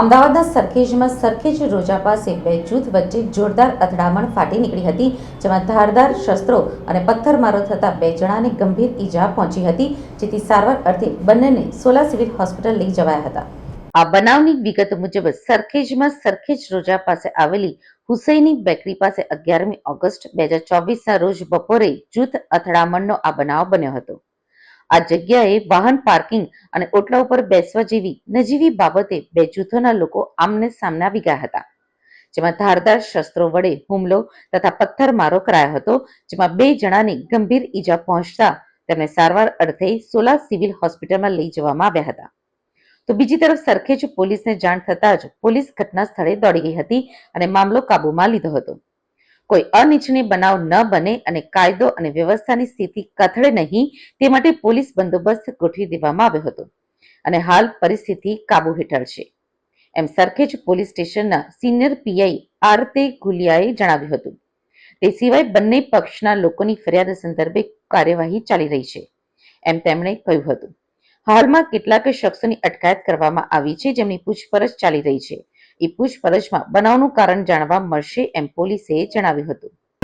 અમદાવાદના સરખેજમાં સરખેજ રોજા પાસે બે જૂથ વચ્ચે જોરદાર અથડામણ ફાટી નીકળી હતી, જેમાં ધારદાર શસ્ત્રો અને પથ્થરમારો થતા બે જણાને ગંભીર ઈજા પહોંચી હતી, જેથી સારવાર અર્થે બંનેને સોલા સિવિલ હોસ્પિટલ લઈ જવાયા હતા. આ બનાવની વિગત મુજબ સરખેજમાં સરખેજ રોજા પાસે આવેલી હુસૈની બેકરી પાસે અગિયારમી ઓગસ્ટ બે હજાર ચોવીસના રોજ બપોરે જૂથ અથડામણનો આ બનાવ બન્યો હતો. આ જગ્યાએ વાહન પાર્કિંગ અને ઓટલા ઉપર બેસવા જેવી નજીવી બાબતે બે જૂથોના લોકો આમને સામને આવી ગયા હતા. જેમાં ધારદાર શસ્ત્રો વડે હુમલો તથા પથ્થરમારો કરાયો હતો, જેમાં બે જણાને ગંભીર ઈજા પહોંચતા તેમને સારવાર અર્થે સોલા સિવિલ હોસ્પિટલમાં લઈ જવામાં આવ્યા હતા. તો બીજી તરફ સરખેજ પોલીસને જાણ થતાં જ પોલીસ ઘટના સ્થળે દોડી ગઈ હતી અને મામલો કાબૂમાં લીધો હતો. કોઈ અનિચ્છનીય બનાવ ન બને અને કાયદો અને વ્યવસ્થાની સ્થિતિ કથળે નહીં, તે માટે પોલીસ બંદોબસ્ત ગોઠવી દેવામાં આવ્યો હતો. અને હાલ પરિસ્થિતિ કાબુ હેઠળ છે. એમ સરખેજ પોલીસ સ્ટેશનના સિનિયર પીઆઈ આરતે ગુલિયાએ જણાવ્યું હતું. તે સિવાય બંને પક્ષના લોકોની ફરિયાદ સંદર્ભે કાર્યવાહી ચાલી રહી છે, એમ તેમણે કહ્યું હતું. હાલમાં કેટલાક શખ્સોની અટકાયત કરવામાં આવી છે, જેમની પૂછપરછ ચાલી રહી છે. એ પૂછપરછમાં બનાવનું કારણ જાણવા મળશે એમ પોલીસે જણાવ્યું હતું.